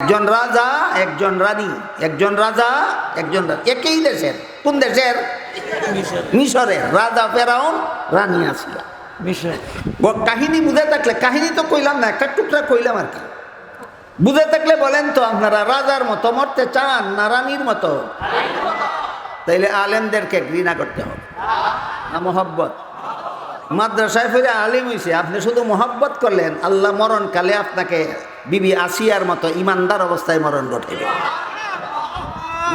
একজন রাজা একজন রানী একজন রাজা একজন একই দেশের? কোন দেশের? মিশরের। রাজা ফেরাউন রানী মিশর। কাহিনী বুঝে থাকলে কাহিনী তো কইলাম না একটা টুকরা কইলাম আর কি। বুঝে থাকলে বলেন তো আপনারা রাজার মতো মরতে চান না রানীর মতো? তাইলে আলেমদেরকে ঘৃণা করতে হবে। না মোহব্বত। মাদ্রাসায় ফিরে আলিম হইছে আপনি শুধু মোহব্বত করলেন আল্লাহ মরণকালে আপনাকে বিবি আসিয়ার মতো ইমানদার অবস্থায় মরণ ঘটাইবে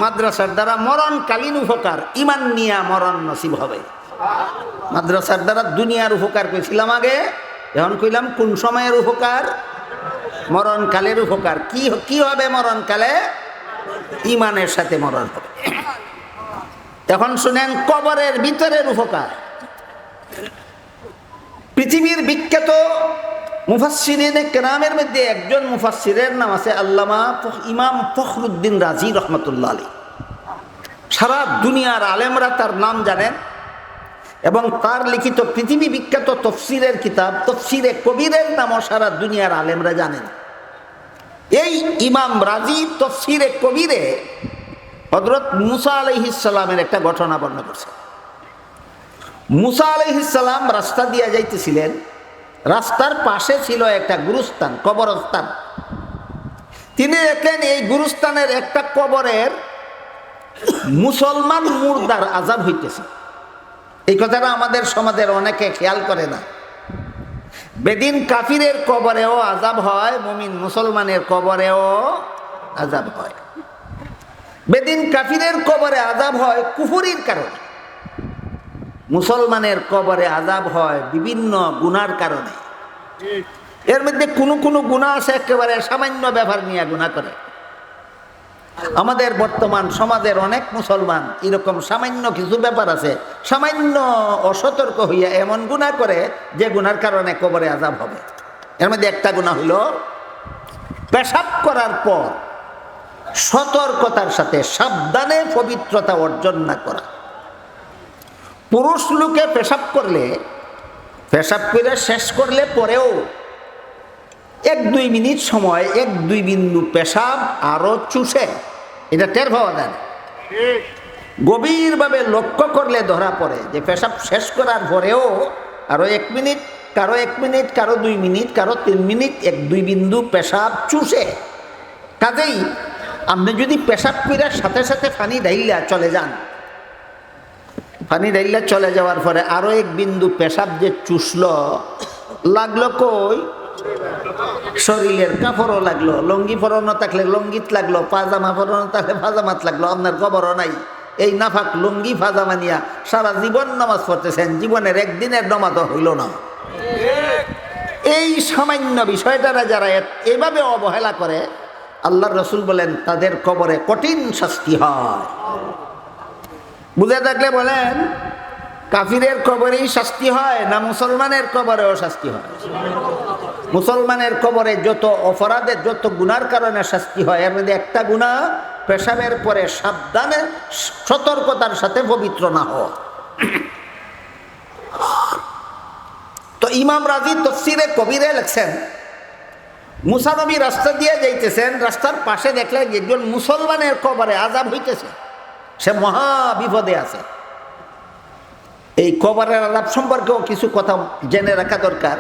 মাদ্রাসার দ্বারা মরণকালীন উপকার, ইমান নিয়া মরণ নসিব হবে। মাদ্রাসার দ্বারা দুনিয়ার উপকার কইছিলাম আগে, এখন কইলাম কোন সময়ের উপকার? মরণকালের উপকার। কি কি হবে মরণকালে? ইমানের সাথে মরণ হবে। এখন শুনেন, কবরের ভিতরের উপকার। পৃথিবীর বিখ্যাত মুফাসসিরিন কেরামের মধ্যে একজন মুফাসসিরের নাম আছে আল্লামা ইমাম ফখরুদ্দিন রাজি রহমতুল্লাহ আলী সারা দুনিয়ার আলেমরা তার নাম জানেন এবং তার লিখিত পৃথিবী বিখ্যাত তফসিরের কিতাব, তফসিরে কবিরের নামও সারা দুনিয়ার আলেমরা জানেন। এই ইমাম রাজি তফসিরে কবিরে হজরত মুসা আলহিসাল্লামের একটা ঘটনা বর্ণনা করছে। মুসা আলহিসাল্লাম রাস্তা দিয়ে যাইতেছিলেন। রাস্তার পাশে ছিল একটা গুরুস্থান, কবরস্থান। তিনি দেখলেন এই গুরুস্থানের একটা কবরের মুসলমান মুর্দার আজাব হইতেছে। এই কথাটা আমাদের সমাজের অনেকে খেয়াল করে না। বেদিন কাফিরের কবরেও আজাব হয়, মুমিন মুসলমানের কবরেও আজাব হয়। বেদিন কাফিরের কবরে আজাব হয় কুফুরির কারণে। মুসলমানের কবরে আজাব হয় বিভিন্ন গুনার কারণে। এর মধ্যে কোনো কোনো গুণা আছে একেবারে সামান্য ব্যাপার নিয়ে গুণা করে। আমাদের বর্তমান সমাজের অনেক মুসলমান এরকম সামান্য কিছু ব্যাপার আছে, সামান্য অসতর্ক হইয়া এমন গুণা করে যে গুনার কারণে কবরে আজাব হবে। এর মধ্যে একটা গুণা হইল পেশাব করার পর সতর্কতার সাথে সাবধানে পবিত্রতা অর্জন না করা। পুরুষ লোকে পেশাব করলে পেশাব করে শেষ করলে পরেও এক দুই মিনিট সময় এক দুই বিন্দু পেশাব আরও চুষে। এটা টের পাওয়া যায় গভীরভাবে লক্ষ্য করলে ধরা পড়ে যে পেশাব শেষ করার পরেও আরও এক মিনিট কারও এক মিনিট কারও দুই মিনিট কারও তিন মিনিট এক দুই বিন্দু পেশাব চুষে। কাজেই আপনি যদি পেশাব করার সাথে সাথে ফানি ডাইলা চলে যান পানি ডাইলা চলে যাওয়ার পরে আরও এক বিন্দু পেশাব যে চুষল, লাগল কই? শরীরের কাপড়ও লাগল, লঙ্গি পরানো থাকলে লঙ্গিত লাগল, পাজামা পরানো থাকলে পাজামাত লাগল, আপনার খবরও নাই। এই নাফাক লুঙ্গি ফাজামা নিয়া সারা জীবন নামাজ পড়তেছেন, জীবনের একদিনের নামাজও হইল না। এই সামান্য বিষয়টারা যারা এভাবে অবহেলা করে আল্লাহ রসুল বলেন, তাদের কবরে কঠিন শাস্তি হয়। বুঝে থাকলে বলেন, কাফিরের কবরেই শাস্তি হয় না মুসলমানের কবরেও শাস্তি হয়? মুসলমানের কবরে যত অপরাধের, যত গুনার কারণে শাস্তি হয়, এর মধ্যে একটা গুণা পেশাবের পরে সাবধানে সতর্কতার সাথে পবিত্র না হওয়া। তো ইমাম রাজি তফসিরে কবিরে লেখছেন, মুসানবী রাস্তা দিয়ে যাইতেছেন, রাস্তার পাশে দেখলেন একজন মুসলমানের কবরে আজাব হইতেছে। সে মহা বিপদে আছে। এই কবরের আলাপ সম্পর্কেও কিছু কথা জেনে রাখা দরকার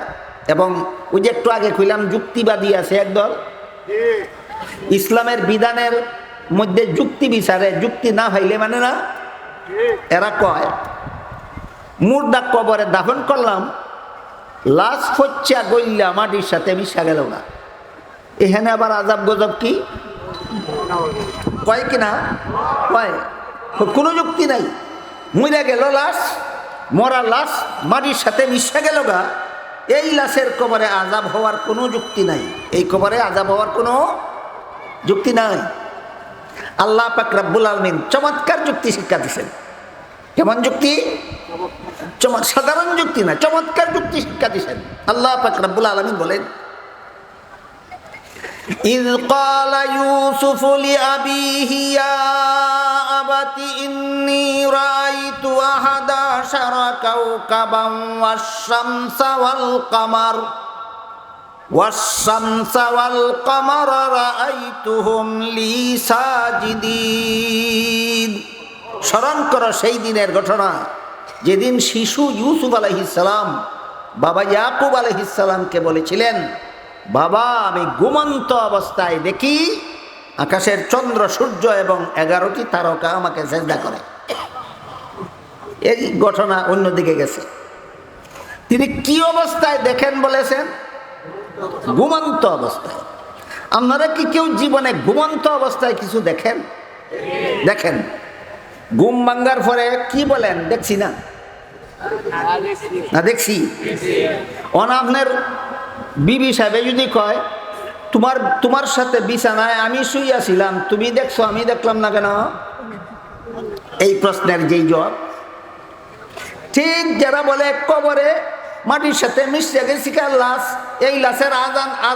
এবং ওই যে একটু আগে কইলাম, যুক্তিবাদী আছে একদল ইসলামের বিধানের মধ্যে যুক্তি বিচারে, যুক্তি না হইলে মানে না? এরা কয়, মুর্দা কবরে দাফন করলাম, লাশ ফচ্চা গইল্লা মাটির সাথে মিশা গেল না। এখানে আবার আজাব গজব কি? কয় কিনা কয় কোনো যুক্তি নাই মরে গেল লাশ মরা লাশ মাটির সাথে মিশে গেল গা এই লাশের কবরে আজাব হওয়ার কোনো যুক্তি নাই এই কবরে আজাব হওয়ার কোনো যুক্তি নাই আল্লাহ পাক রাব্বুল আলমিন চমৎকার যুক্তি শিক্ষা দিচ্ছেন কেমন যুক্তি চমৎ সাধারণ যুক্তি না চমৎকার যুক্তি শিক্ষা দিচ্ছেন আল্লাহ পাক রাব্বুল আলমিন বলেন إذ قال يوسف لأبيه يا أبت إني رأيت أحد عشر كوكبا والشمس والقمر والشمس والقمر رأيتهم لي ساجدين স্মরণ করো সেই দিনের ঘটনা যেদিন শিশু ইউসুফ আলহিসাল্লাম বাবা ইয়াকুব আলহিসাল্লামকে বলেছিলেন বাবা আমি ঘুমন্ত অবস্থায় দেখি আকাশের চন্দ্র, সূর্য এবং এগারোটি তারকা আমাকে চেষ্টা করে। এই ঘটনা অন্যদিকে গেছে। তিনি কি অবস্থায় দেখেন বলেছেন? ঘুমন্ত অবস্থায়। আপনারা কি কেউ জীবনে ঘুমন্ত অবস্থায় কিছু দেখেন? দেখেন। ঘুম ভাঙ্গার পরে কি বলেন? দেখছি না। না, দেখছি। অনাভনের বিবি সাহেবে যদি কয় তোমার তোমার সাথে বিছানায় আমি শুইয়াছিলাম তুমি দেখছ, আমি দেখলাম না কেন? এই প্রশ্নের যেই জবাব। ঠিক যারা বলে কবরে মাটির সাথে মিশে গেছি লাশ? এই লাশের আজান আজ